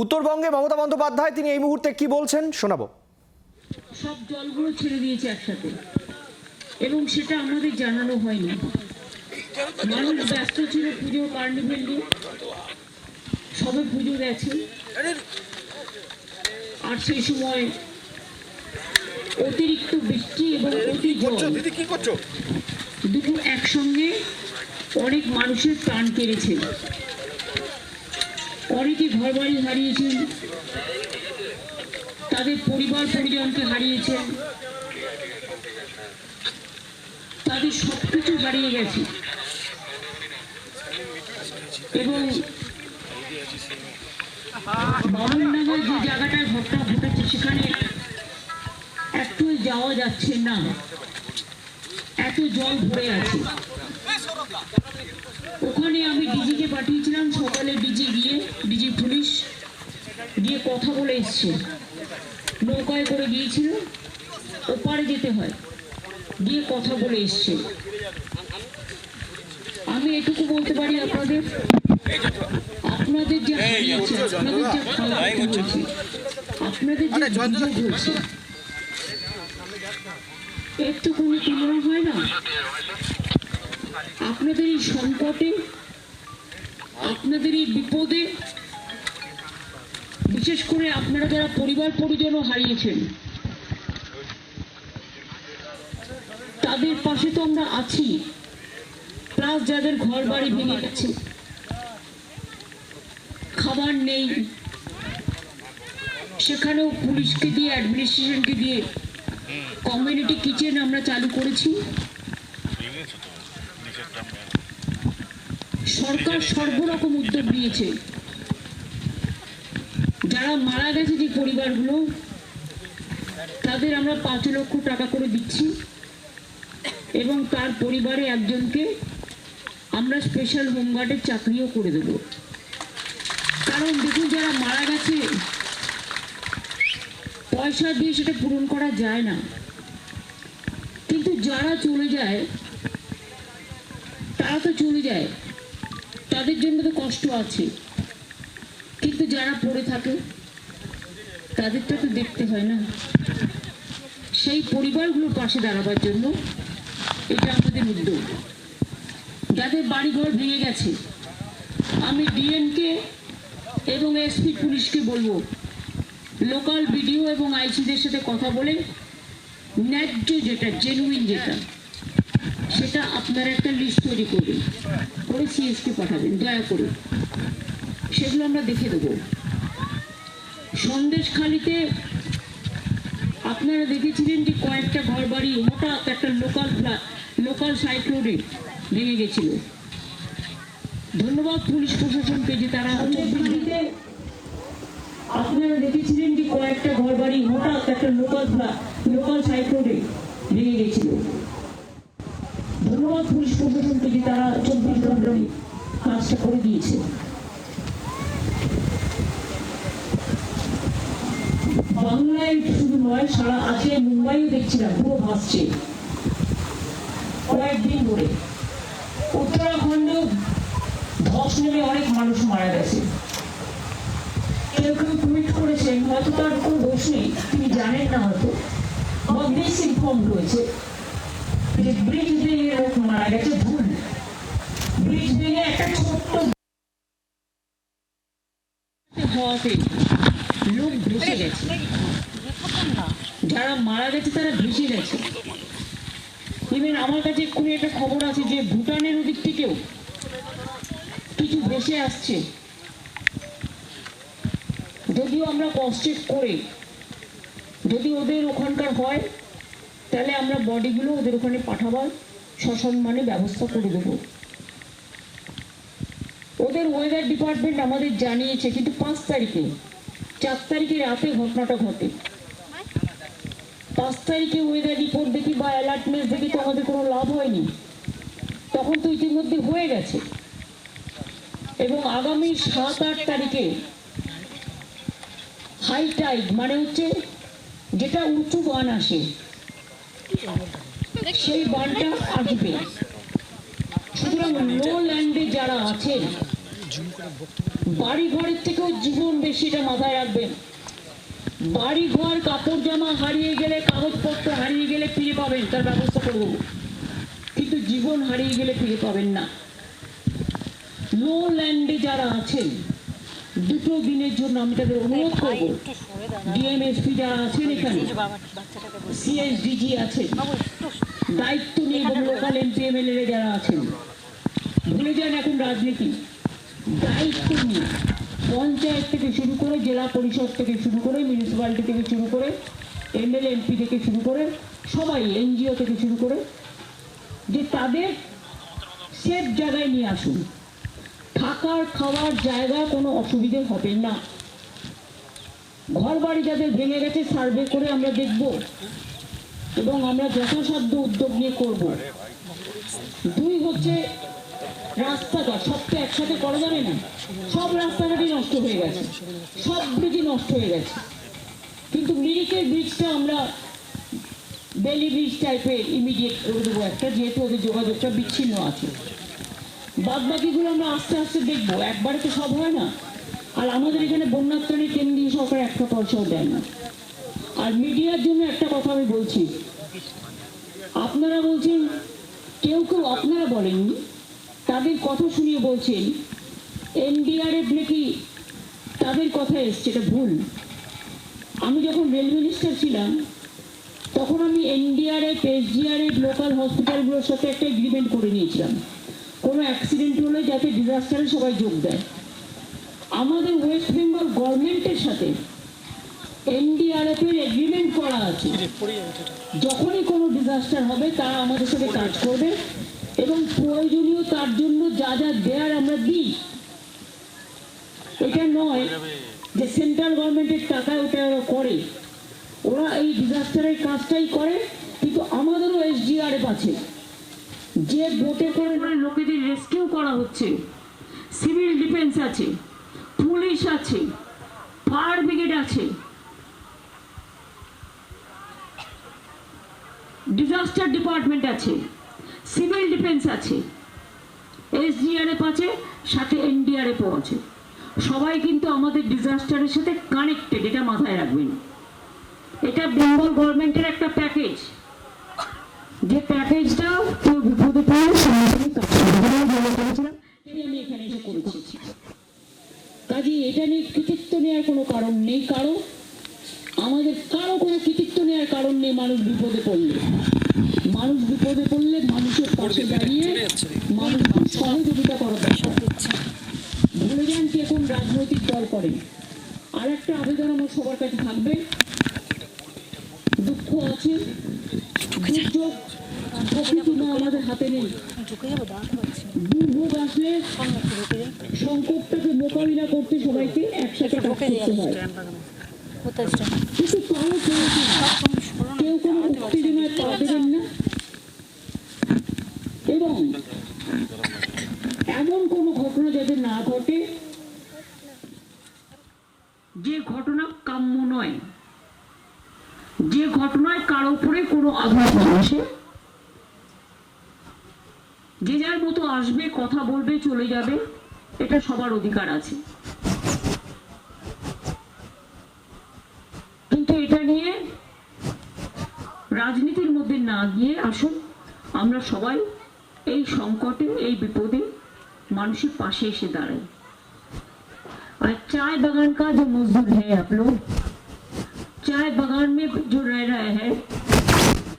উত্তরবঙ্গে মমতা বন্দ্যোপাধ্যায় তিনি এই মুহূর্তে কি বলছেন শোনাবো। সব জলগুলো ছেড়ে দিয়েছে একসাথে। এবং সেটা আমাদের জানানো হয়নি। মানুষ ব্যস্ত ছিল পুজো কার্নিভেল সবে পুজো গেছে। আর সেই সময় অতিরিক্ত বৃষ্টি এবং অতি জল কি করছ? দুটো একসঙ্গে অনেক মানুষের প্রাণ কেড়েছে। অনেকে ঘর বাড়ি হারিয়েছেন। তাদের পরিবার পরিজনকে হারিয়েছেন। তাদের সব কিছু হারিয়ে গেছে। এবং বামননগর যে জায়গাটায় ঘটনা ঘটেছে, সেখানে একটু যাওয়া যাচ্ছে না। এত জল ভরে আছে। ওখানে আমি ডিজিকে পাঠিয়েছিলাম সকালে ডিজি গিয়ে ডিজি পুলিশ গিয়ে কথা বলে এসছে। নৌকায় করে গিয়েছিল ওপারে যেতে হয় গিয়ে কথা বলে এসছে। আমি এটুকু বলতে পারি আপনাদের আপনাদের যে আপনাদের যে হয়েছে আপনাদের যে হয়েছে এর তো কোনো তুলনা হয় না? আপনাদের এই সংকটে, আপনাদের এই বিপদে, বিশেষ করে আপনারা যারা পরিবার পরিজনও হারিয়েছেন, তাদের পাশে তো আমরা আছি প্লাস যাদের ঘর বাড়ি ভেঙে গেছে, খাবার নেই, সেখানেও পুলিশকে দিয়ে অ্যাডমিনিস্ট্রেশনকে দিয়ে কমিউনিটি কিচেন আমরা চালু করেছি। সরকার সর্বরকম উদ্যোগ নিয়েছে। যারা মারা গেছে যে পরিবারগুলো, তাদের আমরা পাঁচ লক্ষ টাকা করে দিচ্ছি এবং তার পরিবারে একজনকে আমরা স্পেশাল হোমগার্ডের চাকরিও করে দেব। কারণ দেখুন, যারা মারা গেছে, পয়সা দিয়ে সেটা পূরণ করা যায় না। কিন্তু যারা চলে যায়, তারা তো চলে যায়। তাদের জন্য তো কষ্ট আছে। কিন্তু যারা পড়ে থাকে, তাদেরটা তো দেখতে হয় না। সেই পরিবারগুলোর পাশে দাঁড়াবার জন্য এটা আমাদের উদ্যোগ। যাদের বাড়িঘর ভেঙে গেছে, আমি ডিএনকে এবং এসপি পুলিশকে বলব, লোকাল বিডিও এবং আইসিদের সাথে কথা বলে, ন্যায্য যেটা জেনুইন যেটা, সেটা আপনারা একটা লিস্ট তৈরি করবেন। করে সিএসকে পাঠাবেন দয়া করে। সেগুলো আমরা দেখে দেবো। সন্দেশখালিতে আপনারা দেখেছিলেন যে কয়েকটা ঘর বাড়ি হঠাৎ একটা লোকাল লোকাল সাইক্লোনে ভেঙে গেছিল। ধন্যবাদ পুলিশ প্রশাসনকে যে তারা আপনারা দেখেছিলেন যে কয়েকটা ঘর বাড়ি হঠাৎ একটা লোকাল লোকাল সাইক্লোনে ভেঙে গেছিল। ধন্যবাদ পুলিশ প্রশাসনকে যে তারা চব্বিশ ঘন্টায় কাজটা করে দিয়েছে। বাংলায় শুধু নয়, সারা আজকে মুম্বাইও দেখছিলাম পুরো ভাসছে। কয়েকদিন ধরে। উত্তরাখণ্ড ধস নেমে অনেক মানুষ মারা গেছে। কেউ কেউ টুইট করেছেন, হয়তো তার কোনো দোষ নেই, তিনি জানেন না হয়তো। বা মিস ইনফর্ম রয়েছে যারা মারা গেছে, তারা ভেসে গেছে। ইভেন আমার কাছে এক্ষুনি একটা খবর আছে যে ভুটানের ওদিক থেকেও কিছু ভেসে আসছে। যদিও আমরা কষ্টে করে, যদি ওদের ওখানকার হয় তাহলে আমরা বডিগুলো ওদের ওখানে পাঠাবার সসম্মানে ব্যবস্থা করে দেবো। ওদের ওয়েদার ডিপার্টমেন্ট আমাদের জানিয়েছে, কিন্তু পাঁচ তারিখে, চার তারিখে রাতে ঘটনাটা ঘটে। পাঁচ তারিখে ওয়েদার রিপোর্ট দেখি বা অ্যালার্টনেস দেখি তো আমাদের কোনো লাভ হয়নি। তখন তো ইতিমধ্যে হয়ে গেছে। এবং আগামী সাত, আট তারিখে হাই টাইড মানে হচ্ছে যেটা উঁচু বান আসে সেই বানটা আসবে। সুতরাং লো যারা আছেন বাড়ি ঘরের থেকেও জীবন বেশি এটা মাথায় রাখবেন। বাড়ি ঘর কাপড় জামা হারিয়ে গেলে, কাগজপত্র হারিয়ে গেলে ফিরে পাবেন, তার ব্যবস্থা করব। কিন্তু জীবন হারিয়ে গেলে ফিরে পাবেন না। লো ল্যান্ডে যারা আছেন দুটো দিনের জন্য আমি তাদের অনুরোধ করব। ডিএমএসপি যারা আছেন এখানে সিএসডিজি আছেন দায়িত্ব নিয়ে লোকাল এমপি এমএলএ যারা আছেন। ভুলে যান এখন রাজনীতি। দায়িত্ব নিয়ে পঞ্চায়েত থেকে শুরু করে জেলা পরিষদ থেকে শুরু করে মিউনিসিপ্যালিটি থেকে শুরু করে এমএলএ এমপি থেকে শুরু করে সবাই এনজিও থেকে শুরু করে যে তাদের সেফ জায়গায় নিয়ে আসুন। থাকার, খাওয়ার জায়গা কোনো অসুবিধে হবে না। ঘর বাড়ি যাদের ভেঙে গেছে, সার্ভে করে আমরা দেখব এবং আমরা যথাসাধ্য উদ্যোগ নিয়ে করব। দুই হচ্ছে রাস্তাঘাট সব তো একসাথে করা যাবে না? সব রাস্তাঘাটই নষ্ট হয়ে গেছে। সব ব্রিজই নষ্ট হয়ে গেছে। কিন্তু মিরিকের ব্রিজটা আমরা বেলি ব্রিজ টাইপের ইমিডিয়েট করে দেবো একটা, যেহেতু ওদের যোগাযোগটা বিচ্ছিন্ন আছে। বাদ বাকিগুলো আমরা আস্তে আস্তে দেখব। একবারে তো সব হয় না। আর আমাদের এখানে বন্যাত্রণী কেন্দ্রীয় সরকার একটা পয়সাও দেয় না। আর মিডিয়ার জন্য একটা কথা আমি বলছি। আপনারা বলছেন, কেউ কেউ আপনারা বলেননি, তাদের কথা শুনিয়ে বলছেন, এনডিআরএফ নাকি তাদের কথা এসছে, এটা ভুল। আমি যখন রেল মিনিস্টার ছিলাম, তখন আমি এনডিআরএফ, এসডিআরএফ, লোকাল হসপিটালগুলোর সাথে একটা এগ্রিমেন্ট করে নিয়েছিলাম। কোনো অ্যাক্সিডেন্ট হলে যাতে ডিজাস্টারে সবাই যোগ দেয়। আমাদের ওয়েস্ট বেঙ্গল গভর্নমেন্টের সাথে এনডিআরএফ এর এগ্রিমেন্ট করা আছে। যখনই কোনো ডিজাস্টার হবে তারা আমাদের সাথে কাজ করবে এবং প্রয়োজনীয় তার জন্য যা যা দেয়ার আমরা দিই। এটা নয় যে সেন্ট্রাল গভর্নমেন্টের টাকা ওটা ওরা করে। ওরা এই ডিজাস্টারের কাজটাই করে, কিন্তু আমাদেরও এসডিআরএফ আছে। যে বোটে করে করে লোকেদের রেস্কিউ করা হচ্ছে। সিভিল ডিফেন্স আছে, পুলিশ আছে, ফায়ার ব্রিগেড আছে। ডিজাস্টার ডিপার্টমেন্ট আছে, সিভিল ডিফেন্স আছে। এসডিআরএফ আছে সাথে এনডিআরএফও আছে সবাই কিন্তু আমাদের ডিজাস্টারের সাথে কানেক্টেড এটা মাথায় রাখবেন। এটা বেঙ্গল গভর্নমেন্টের একটা প্যাকেজ যে প্যাকেজটা কেউ বিপদে পড়লে কাজ করবে। যেটা আমি এখানে এসে করেছি। কাজে এটা নিয়ে কৃতিত্ব নেওয়ার কোনো কারণ নেই কারও আমাদের কারও কোনো কৃতিত্ব নেওয়ার কারণ নেই মানুষ বিপদে পড়লে। মানুষ বিপদে পড়লে মানুষের পাশে দাঁড়িয়ে মানুষকে সহযোগিতা করা দরকার ভুলে যান কে কোন রাজনৈতিক দল করেন আর একটা আবেদন আমার সবার কাছে থাকবে। দুঃখ আছে। সংকটটাকে মোকাবিলা করতে সবাইকে একসাথে এবং এমন কোনো ঘটনা যাতে না ঘটে যে ঘটনা কাম্য নয় যে ঘটনায় কারও উপরে কোনো আঘাত আসে যে যার মতো আসবে, কথা বলবে, চলে যাবে, এটা সবার অধিকার আছে। কিন্তু এটা নিয়ে রাজনীতির মধ্যে না গিয়ে আসুন, আমরা সবাই এই সংকটে, এই বিপদে মানুষের পাশে এসে দাঁড়াই। আর চায় বাগান কাজ মজদুর হ্যাঁ আপনার चाय बागान में जो रह रहा है,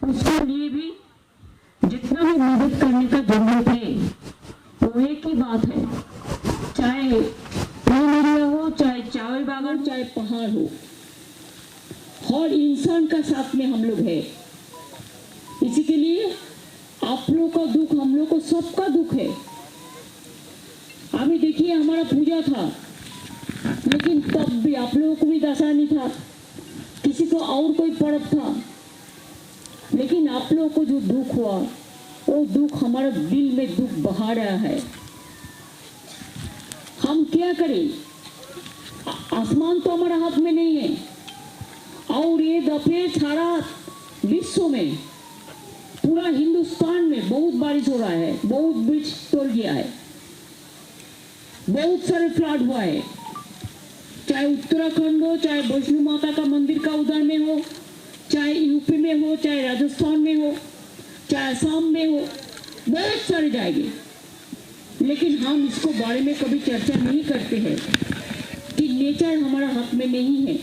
उसके लिए भी जितना भी मदद करने का ज़रूरत है, वो एक ही बात है। चाहे एरिया हो, चाहे चाय बागान, चाहे पहाड़ हो, हर इंसान का साथ में हम लोग है। इसी के लिए आप लोग का दुख, हम लोग को सबका दुख है। अभी देखिए, हमारा पूजा था, लेकिन तब भी आप लोगों को भी दशा नहीं था। और कोई पर्व था। लेकिन आप लोगों को जो दुख हुआ, वो दुख हमारा दिल में दुख बहा रहा है। हम क्या करें? आसमान तो हमारे हाथ में नहीं है। और ये दफे सारा विश्व में, पूरा हिंदुस्तान में बहुत बारिश हो रहा है, बहुत ब्रिज तोड़ गया है। बहुत सारे फ्लड हुआ है। चाहे उत्तराखंड हो चाहे वैष्णो माता का मंदिर का उधर में हो चाहे यूपी में हो चाहे राजस्थान में हो चाहे असम में हो बहुत सारे जाएँगे। लेकिन हम इसको बारे में कभी चर्चा नहीं करते हैं कि नेचर हमारा हाथ में नहीं है।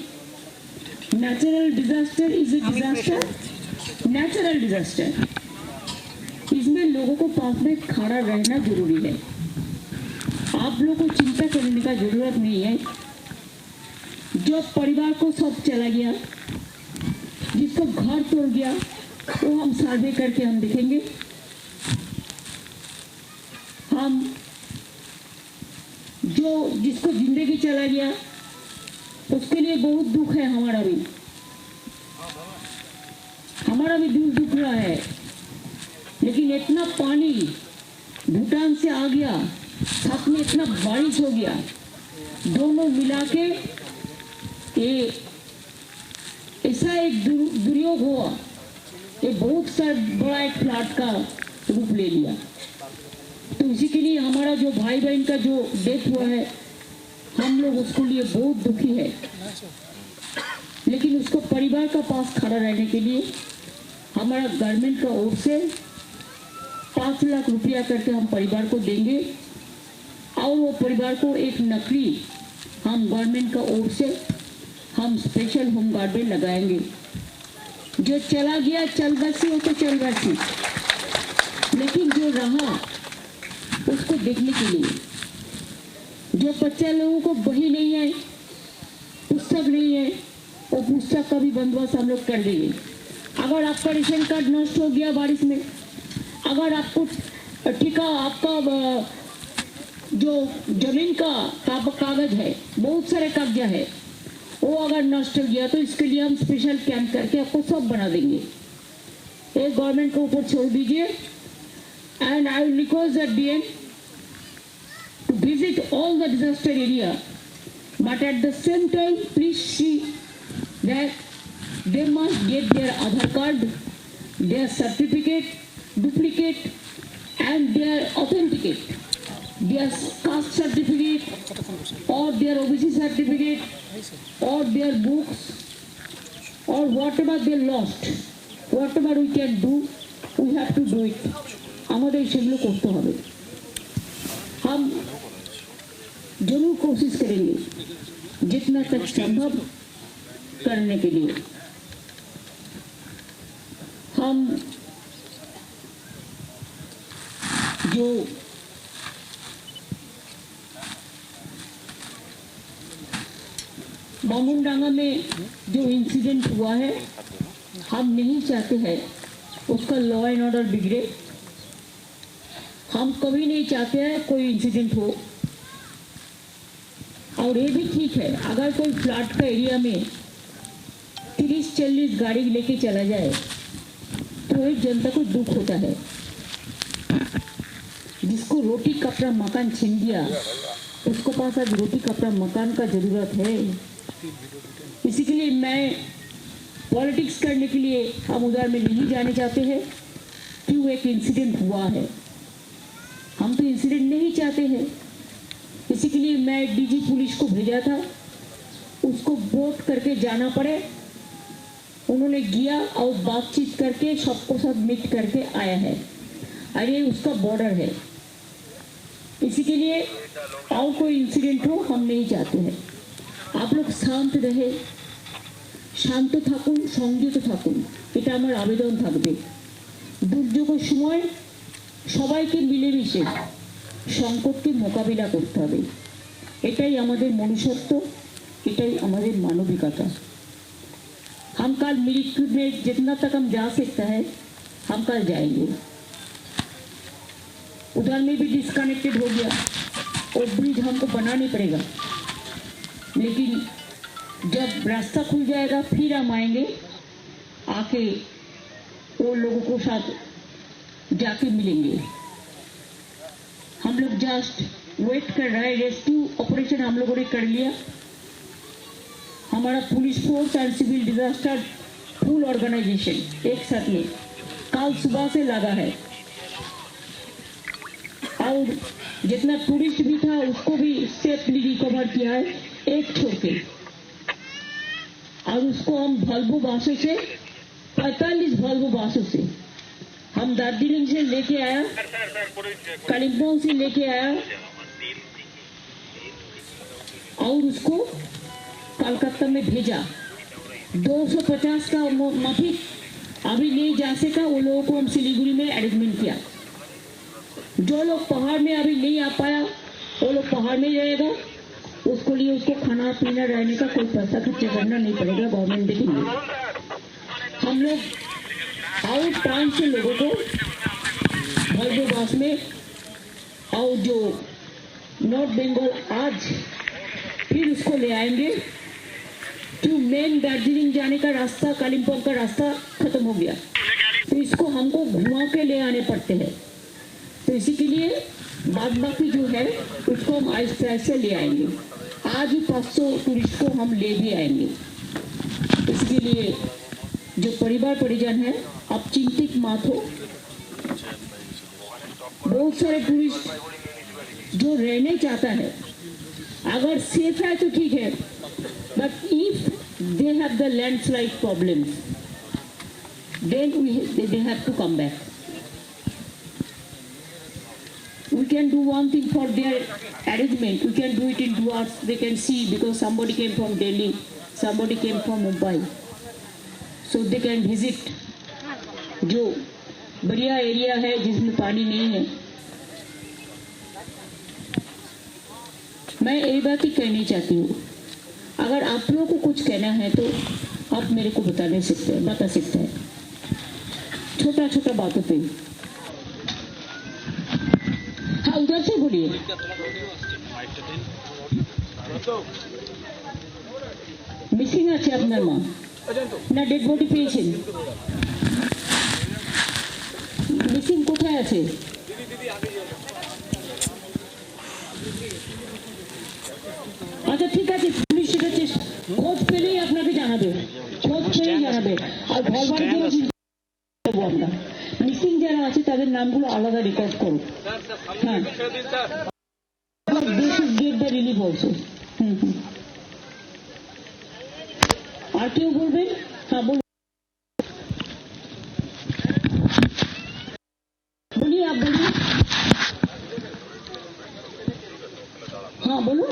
Natural disaster is a disaster natural disaster इसमें लोगों को पास में खड़ा रहना ज़रूरी है। आप लोगों को चिंता करने का ज़रूरत नहीं है। जो परिवार को सब चला गया, जिसको घर तोड़ गया, वो हम सर्वे करके हम देखेंगे। हम जो जिसको ज़िंदगी चला गया, उसके लिए बहुत दुख है हमारा भी। हमारा भी दिल दुख रहा है, लेकिन इतना पानी भूटान से आ गया, साथ में इतना बारिश हो गया, दोनों मिला के ये ऐसा एक दुर- दुर्योग हुआ ये बहुत सा बड़ा एक फ्लड का रूप ले लिया। तो इसी के लिए हमारा जो भाई बहन का जो डेथ हुआ है, हम लोग उसके लिए बहुत दुखी है। लेकिन उसको परिवार का पास खड़ा रहने के लिए हमारा गवर्नमेंट का ओर से पाँच लाख रुपया करके हम परिवार को देंगे और वो परिवार को एक नकली हम गवर्नमेंट का ओर से हम स्पेशल होम गार्ड में लगाएँगे। जो चला गया चल बसी वो तो चल बसी लेकिन जो रहा, उसको देखने के लिए। जो बच्चा लोगों को बही नहीं है, पुस्तक नहीं है, वो पुस्तक का भी बंदोबस्त हम लोग कर देंगे। अगर आपका रेशन कार्ड नष्ट हो गया बारिश में, अगर आपको टीका, आपका जो ज़मीन का- कागज़ है, बहुत सारे कागजा है वो अगर नष्ट हो गया तो इसके लिए हम स्पेशल कैंप करके आपको सब बना देंगे। एक गवर्नमेंट के ऊपर छोड़ दीजिए। And I request that D M to visit all the disaster area but at the same time please see that they must get their Aadhaar card their certificate duplicate and their authenticate their caste certificate or their OBC certificate or their books or whatever they lost, whatever we can do, we have to do it. আমাদের সেগুলো করতে হবে हम जरूर कोशिश करेंगे जितना तक संभव करने के लिए हम जो बामुनडांगा में जो इंसिडेंट हुआ है, हम नहीं चाहते हैं उसका लॉ एंड ऑर्डर बिगड़े। हम कभी नहीं चाहते हैं कोई इंसिडेंट हो। और ये भी ठीक है, अगर कोई फ्लड का एरिया में तीस चालीस गाड़ी लेके चला जाए तो एक जनता को दुख होता है। जिसको रोटी कपड़ा मकान छीन दिया, उसको पास आज रोटी कपड़ा मकान का ज़रूरत है। लिए मैं पॉलिटिक्स करने के लिए हम उधर में नहीं जाने चाहते हैं, क्यों एक इंसिडेंट हुआ है? हम तो इंसिडेंट नहीं चाहते हैं। इसी के लिए मैं डीजी पुलिस को भेजा था। उसको वोट करके जाना पड़े। उन्होंने गया और बातचीत करके सबको सब मीट करके आया है। अरे, उसका बॉर्डर है। इसी के लिए और कोई इंसिडेंट हो, हम नहीं चाहते हैं। आप लोग শান্ত रहे শান্ত থাকুন সংযত থাকুন এটা আমার আবেদন থাকবে দুর্যোগের সময় সবাইকে মিলেমিশে সংকটকে মোকাবিলা করতে হবে এটাই আমাদের মনুষ্যত্ব এটাই আমাদের মানবিকতা हम कल मिलिट्री में जितना तक हम जा सकता है हम कल जाएंगे उधर में भी डिस्कनेक्टेड हो गया और ब्रिज हमको बनानी पड़ेगा लेकिन जब रास्ता खुल जाएगा, फिर हम आएँगे, आके वो लोगों को साथ जाके मिलेंगे। हम लोग जस्ट वेट कर रहे हैं रेस्क्यू ऑपरेशन हम लोगों ने कर लिया। हमारा police force and civil disaster full organisation एक साथ में कल सुबह से लगा है। और जितना टूरिस्ट भी था, उसको भी सेफली रिकवर किया है। एक के और उसको हम भल्बो बासों से 45 भल्बो बासों से हम दार्जिलिंग से लेके आया, कालिम्पोंग से लेके आया, और उसको कलकत्ता में भेजा। 250 का माफ़ी, अभी नहीं जा सका वो लोगों को हम सिलीगुड़ी में अरेंजमेंट किया। जो लोग पहाड़ में अभी नहीं आ पाया, वो लोग पहाड़ में रहेगा उसको लिए उसको खाना पीना रहने का कोई पैसा खर्चा करना नहीं पड़ेगा गवर्नमेंट देखेंगे हम लोग आउट टाउन से लोगों को भरदो बस में, और जो नॉर्थ बंगाल आज फिर उसको ले आएँगे टू मेन दार्जिलिंग जाने का रास्ता कालिम्पोंग का रास्ता खत्म हो गया। तो इसको हमको घुमा के ले आने पड़ते हैं। तो इसी के लिए बाद बाकी जो है, उसको हम प्राइस से ले आएँगे। आज ही पाँच सौ टूरिस्ट को हम ले भी आएँगे। इसके लिए जो परिवार परिजन है, आप चिंतित मत हो। बहुत सारे टूरिस्ट जो रहने चाहता है, अगर सेफ़ है तो ठीक है but if they have the landslide problem then we they have to come back can do one thing for their arrangement. We can do it in two hours. They can see because somebody came from Delhi, somebody came from Mumbai. So they can visit जो बढ़िया area है जिसमें पानी नहीं है मैं ये बात ही कहनी चाहती हूँ अगर आप लोगों को कुछ कहना है तो आप मेरे को बता नहीं सकते हैं बता सकते हैं छोटा छोटा बातों पे আছে এগুলি মিসিং আছে আপনার মা। না ডেড বডি পেয়েছেন। মিসিং কোথায় আছে? আচ্ছা ঠিক আছে, পুলিশ সেটা খোঁজ পেলেই আপনাকে জানাবে। খোঁজ পেলেই জানাবে। আর ভগবানকেও আমরা। তাদের নামগুলো আলাদা রেকর্ড করো হ্যাঁ this is get the relief also hmm hmm আর কেউ বলবেন হ্যাঁ বলুন बोलिए आप बोलिए हाँ बोलो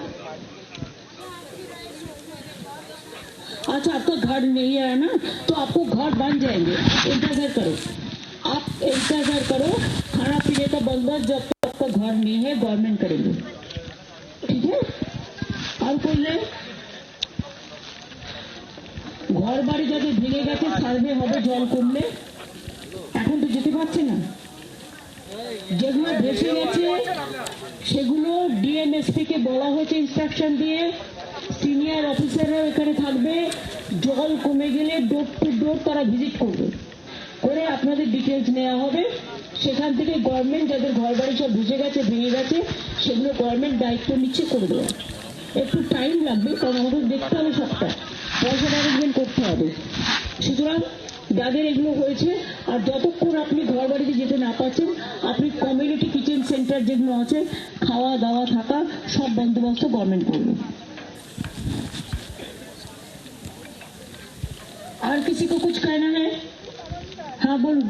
अच्छा आपका घर नहीं है ना तो आपको घर बन जाएंगे इंतजार करो आप इंतजार करो खाना पीने का बंदोबस्त जब तक आपका घर नहीं है गवर्नमेंट करेंगे ठीक है और कोई है ঘর বাড়ি যাদের ভেঙে গেছে সার্ভে হবে জল কমলে এখন তো যেতে পারছে না যেগুলো ভেসে গেছে সেগুলো ডিএমএসপি কে বলা হয়েছে ইনস্ট্রাকশন দিয়ে সিনিয়র অফিসাররা এখানে থাকবে জল কমে গেলে ডোর টু ডোর তারা ভিজিট করবে করে আপনাদের ডিটেলস নেওয়া হবে সেখান থেকে গভর্নমেন্ট যাদের ঘর বাড়ি সব ভেসে গেছে ভেঙে গেছে সেগুলো গভর্নমেন্ট দায়িত্ব নিচ্ছে করে দেওয়া একটু টাইম লাগবে কারণ আমাদের দেখতে হবে সবটা পয়সা ম্যানেজমেন্ট করতে হবে সুতরাং যাদের এগুলো হয়েছে আর যতক্ষণ আপনি ঘর বাড়িতে যেতে না পারছেন আপনি কমিউনিটি কিচেন সেন্টার যেগুলো আছে খাওয়া দাওয়া থাকা সব বন্দোবস্ত গভর্নমেন্ট করবে और किसी को कुछ कहना है হ্যাঁ বলুন।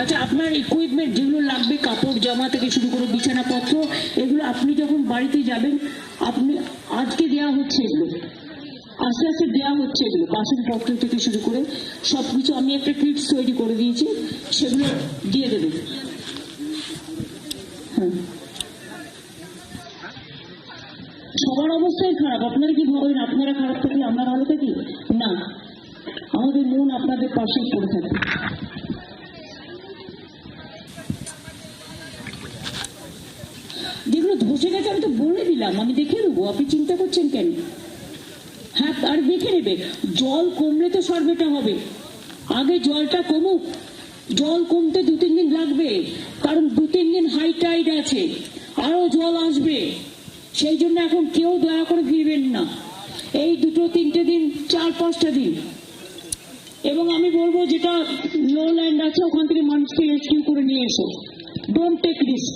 আচ্ছা আপনার ইকুইপমেন্ট যেগুলো লাগবে, কাপড়, জামা থেকে শুরু করে বিছানাপত্র, এগুলো আপনি যখন বাড়িতে যাবেন, আপনি আজকে দেওয়া হচ্ছে। এগুলো আস্তে আস্তে দেওয়া হচ্ছে এগুলো। বাসনপত্র থেকে শুরু করে সব কিছু আমি একটা কিটস তৈরি করে দিয়েছি, সেগুলো দিয়ে দেবে। হ্যাঁ। সবার অবস্থাই খারাপ। আপনারা কি ভাবেন, আপনারা খারাপ থাকলে আমরা ভালো থাকি? না। আমাদের মন আপনাদের পাশেই পড়ে থাকে। যেগুলো ধসে গেছে আমি তো বলে দিলাম। আমি দেখে নেব। আপনি চিন্তা করছেন কেন? আর দেখে নেবে। জল কমলে তো সার্ভেটা হবে। আগে জলটা কমুক। জল কমতে দু তিন দিন লাগবে, কারণ দু তিন দিন হাই টাইড আছে, আরও জল আসবে। সেই জন্য এখন কেউ দয়া করে ফিরবেন না। এই দুটো, তিনটে দিন, চার পাঁচটা দিন। এবং আমি বলব যেটা লো ল্যান্ড আছে, ওখান থেকে মানুষকে রেস্কিউ করে নিয়ে এসো। ডোন্ট টেক রিস্ক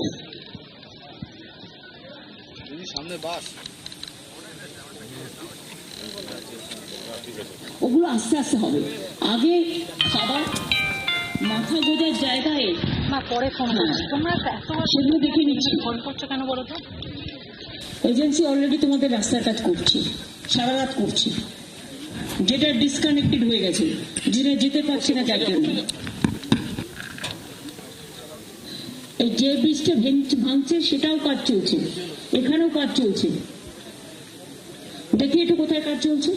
ওগুলো আস্তে আস্তে হবে। আগে খাবার মাথা গোজার জায়গায় মা পরে ফোন তোমরা সেগুলো দেখে নিচ্ছি। ফোন করছ কেন বলো তো? এজেন্সি অলরেডি তোমাদের রাস্তার কাজ করছে সারা রাত করছে। যেটা ডিসকানেক্টেড হয়ে গেছে যেটা যেতে পারছে না যার জন্য। এই যে ব্রিজটা ভেঙ- ভাঙছে সেটাও কাজ চলছে। এখানেও কাজ চলছে। দেখি একটু কোথায় কাজ চলছে।